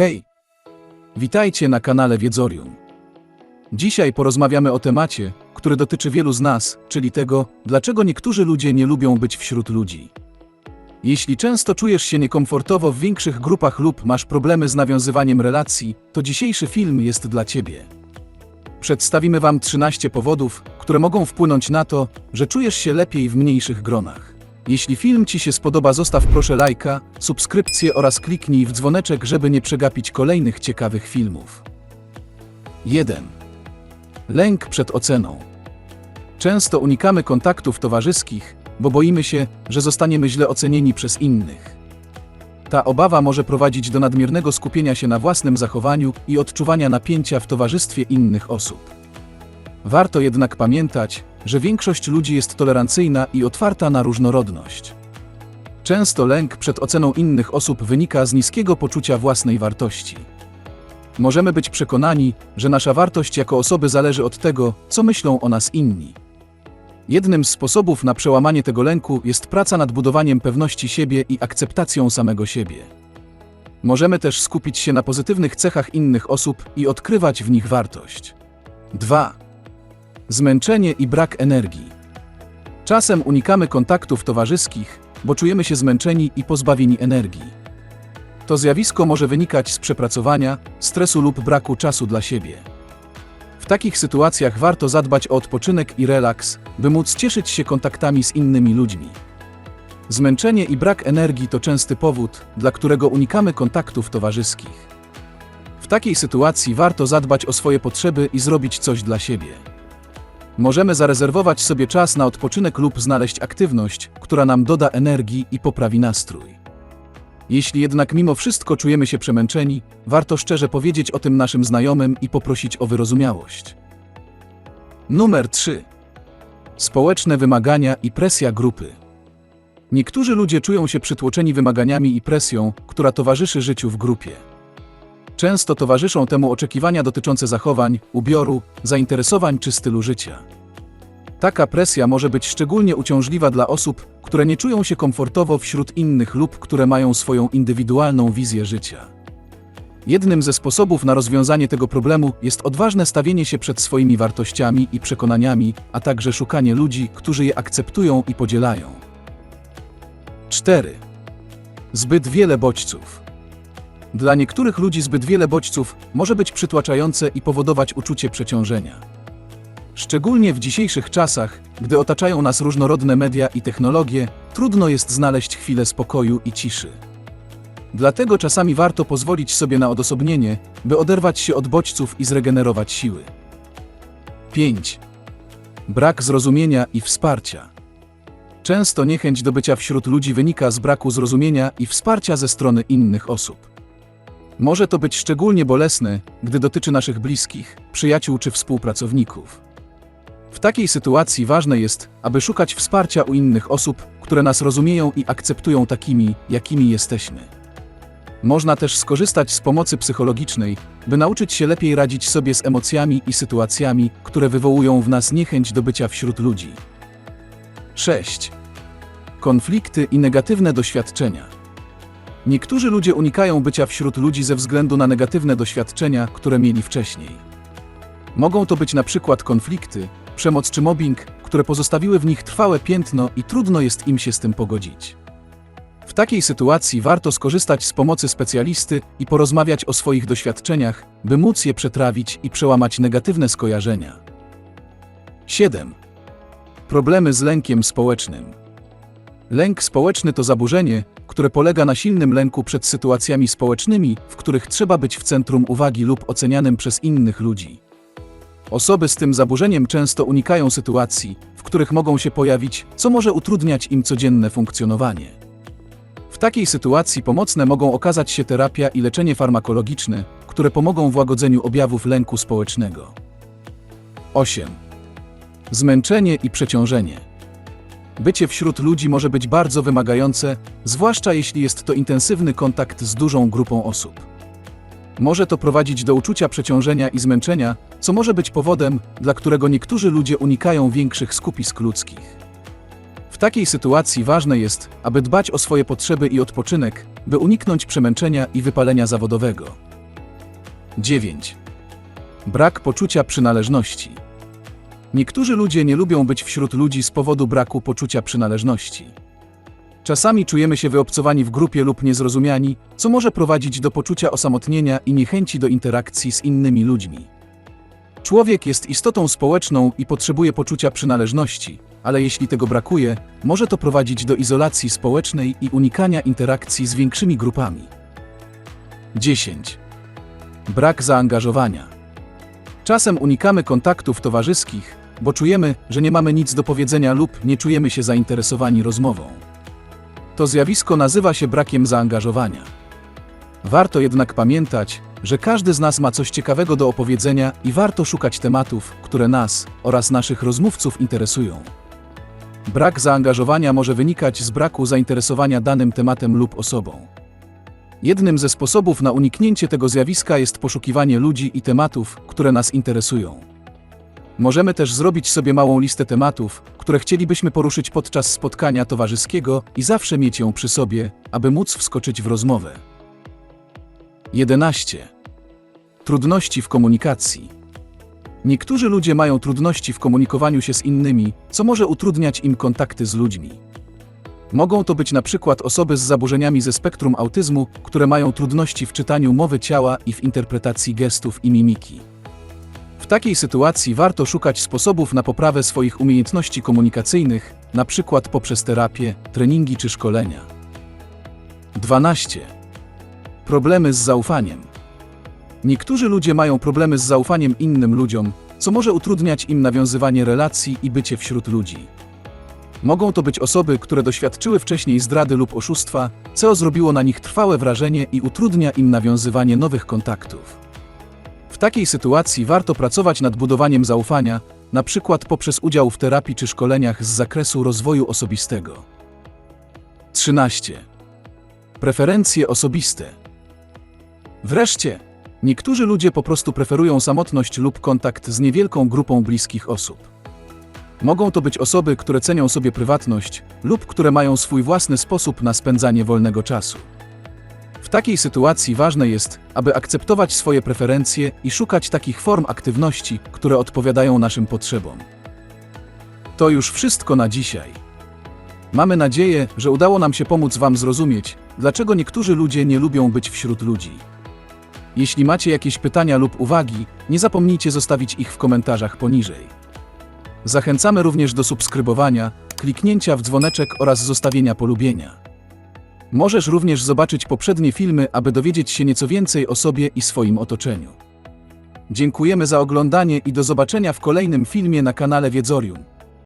Hej! Witajcie na kanale Wiedzorium. Dzisiaj porozmawiamy o temacie, który dotyczy wielu z nas, czyli tego, dlaczego niektórzy ludzie nie lubią być wśród ludzi. Jeśli często czujesz się niekomfortowo w większych grupach lub masz problemy z nawiązywaniem relacji, to dzisiejszy film jest dla Ciebie. Przedstawimy Wam 13 powodów, które mogą wpłynąć na to, że czujesz się lepiej w mniejszych gronach. Jeśli film Ci się spodoba, zostaw proszę lajka, subskrypcję oraz kliknij w dzwoneczek, żeby nie przegapić kolejnych ciekawych filmów. 1. Lęk przed oceną. Często unikamy kontaktów towarzyskich, bo boimy się, że zostaniemy źle ocenieni przez innych. Ta obawa może prowadzić do nadmiernego skupienia się na własnym zachowaniu i odczuwania napięcia w towarzystwie innych osób. Warto jednak pamiętać, że większość ludzi jest tolerancyjna i otwarta na różnorodność. Często lęk przed oceną innych osób wynika z niskiego poczucia własnej wartości. Możemy być przekonani, że nasza wartość jako osoby zależy od tego, co myślą o nas inni. Jednym z sposobów na przełamanie tego lęku jest praca nad budowaniem pewności siebie i akceptacją samego siebie. Możemy też skupić się na pozytywnych cechach innych osób i odkrywać w nich wartość. 2. Zmęczenie i brak energii. Czasem unikamy kontaktów towarzyskich, bo czujemy się zmęczeni i pozbawieni energii. To zjawisko może wynikać z przepracowania, stresu lub braku czasu dla siebie. W takich sytuacjach warto zadbać o odpoczynek i relaks, by móc cieszyć się kontaktami z innymi ludźmi. Zmęczenie i brak energii to częsty powód, dla którego unikamy kontaktów towarzyskich. W takiej sytuacji warto zadbać o swoje potrzeby i zrobić coś dla siebie. Możemy zarezerwować sobie czas na odpoczynek lub znaleźć aktywność, która nam doda energii i poprawi nastrój. Jeśli jednak mimo wszystko czujemy się przemęczeni, warto szczerze powiedzieć o tym naszym znajomym i poprosić o wyrozumiałość. Numer 3. Społeczne wymagania i presja grupy. Niektórzy ludzie czują się przytłoczeni wymaganiami i presją, która towarzyszy życiu w grupie. Często towarzyszą temu oczekiwania dotyczące zachowań, ubioru, zainteresowań czy stylu życia. Taka presja może być szczególnie uciążliwa dla osób, które nie czują się komfortowo wśród innych lub które mają swoją indywidualną wizję życia. Jednym ze sposobów na rozwiązanie tego problemu jest odważne stawienie się przed swoimi wartościami i przekonaniami, a także szukanie ludzi, którzy je akceptują i podzielają. 4. Zbyt wiele bodźców. Dla niektórych ludzi zbyt wiele bodźców może być przytłaczające i powodować uczucie przeciążenia. Szczególnie w dzisiejszych czasach, gdy otaczają nas różnorodne media i technologie, trudno jest znaleźć chwilę spokoju i ciszy. Dlatego czasami warto pozwolić sobie na odosobnienie, by oderwać się od bodźców i zregenerować siły. 5. Brak zrozumienia i wsparcia. Często niechęć do bycia wśród ludzi wynika z braku zrozumienia i wsparcia ze strony innych osób. Może to być szczególnie bolesne, gdy dotyczy naszych bliskich, przyjaciół czy współpracowników. W takiej sytuacji ważne jest, aby szukać wsparcia u innych osób, które nas rozumieją i akceptują takimi, jakimi jesteśmy. Można też skorzystać z pomocy psychologicznej, by nauczyć się lepiej radzić sobie z emocjami i sytuacjami, które wywołują w nas niechęć do bycia wśród ludzi. 6. Konflikty i negatywne doświadczenia. Niektórzy ludzie unikają bycia wśród ludzi ze względu na negatywne doświadczenia, które mieli wcześniej. Mogą to być na przykład konflikty, przemoc czy mobbing, które pozostawiły w nich trwałe piętno i trudno jest im się z tym pogodzić. W takiej sytuacji warto skorzystać z pomocy specjalisty i porozmawiać o swoich doświadczeniach, by móc je przetrawić i przełamać negatywne skojarzenia. 7. Problemy z lękiem społecznym. Lęk społeczny to zaburzenie, które polega na silnym lęku przed sytuacjami społecznymi, w których trzeba być w centrum uwagi lub ocenianym przez innych ludzi. Osoby z tym zaburzeniem często unikają sytuacji, w których mogą się pojawić, co może utrudniać im codzienne funkcjonowanie. W takiej sytuacji pomocne mogą okazać się terapia i leczenie farmakologiczne, które pomogą w łagodzeniu objawów lęku społecznego. 8. Zmęczenie i przeciążenie. Bycie wśród ludzi może być bardzo wymagające, zwłaszcza jeśli jest to intensywny kontakt z dużą grupą osób. Może to prowadzić do uczucia przeciążenia i zmęczenia, co może być powodem, dla którego niektórzy ludzie unikają większych skupisk ludzkich. W takiej sytuacji ważne jest, aby dbać o swoje potrzeby i odpoczynek, by uniknąć przemęczenia i wypalenia zawodowego. 9. Brak poczucia przynależności. Niektórzy ludzie nie lubią być wśród ludzi z powodu braku poczucia przynależności. Czasami czujemy się wyobcowani w grupie lub niezrozumiani, co może prowadzić do poczucia osamotnienia i niechęci do interakcji z innymi ludźmi. Człowiek jest istotą społeczną i potrzebuje poczucia przynależności, ale jeśli tego brakuje, może to prowadzić do izolacji społecznej i unikania interakcji z większymi grupami. 10. Brak zaangażowania. Czasem unikamy kontaktów towarzyskich, bo czujemy, że nie mamy nic do powiedzenia lub nie czujemy się zainteresowani rozmową. To zjawisko nazywa się brakiem zaangażowania. Warto jednak pamiętać, że każdy z nas ma coś ciekawego do opowiedzenia i warto szukać tematów, które nas oraz naszych rozmówców interesują. Brak zaangażowania może wynikać z braku zainteresowania danym tematem lub osobą. Jednym ze sposobów na uniknięcie tego zjawiska jest poszukiwanie ludzi i tematów, które nas interesują. Możemy też zrobić sobie małą listę tematów, które chcielibyśmy poruszyć podczas spotkania towarzyskiego i zawsze mieć ją przy sobie, aby móc wskoczyć w rozmowę. 11. Trudności w komunikacji. Niektórzy ludzie mają trudności w komunikowaniu się z innymi, co może utrudniać im kontakty z ludźmi. Mogą to być na przykład osoby z zaburzeniami ze spektrum autyzmu, które mają trudności w czytaniu mowy ciała i w interpretacji gestów i mimiki. Takiej sytuacji warto szukać sposobów na poprawę swoich umiejętności komunikacyjnych, przykład poprzez terapię, treningi czy szkolenia. 12. Problemy z zaufaniem. Niektórzy ludzie mają problemy z zaufaniem innym ludziom, co może utrudniać im nawiązywanie relacji i bycie wśród ludzi. Mogą to być osoby, które doświadczyły wcześniej zdrady lub oszustwa, co zrobiło na nich trwałe wrażenie i utrudnia im nawiązywanie nowych kontaktów. Takiej sytuacji warto pracować nad budowaniem zaufania, na przykład poprzez udział w terapii czy szkoleniach z zakresu rozwoju osobistego. 13. Preferencje osobiste. Wreszcie, niektórzy ludzie po prostu preferują samotność lub kontakt z niewielką grupą bliskich osób. Mogą to być osoby, które cenią sobie prywatność lub które mają swój własny sposób na spędzanie wolnego czasu. Takiej sytuacji ważne jest, aby akceptować swoje preferencje i szukać takich form aktywności, które odpowiadają naszym potrzebom. To już wszystko na dzisiaj. Mamy nadzieję, że udało nam się pomóc Wam zrozumieć, dlaczego niektórzy ludzie nie lubią być wśród ludzi. Jeśli macie jakieś pytania lub uwagi, nie zapomnijcie zostawić ich w komentarzach poniżej. Zachęcamy również do subskrybowania, kliknięcia w dzwoneczek oraz zostawienia polubienia. Możesz również zobaczyć poprzednie filmy, aby dowiedzieć się nieco więcej o sobie i swoim otoczeniu. Dziękujemy za oglądanie i do zobaczenia w kolejnym filmie na kanale Wiedzorium.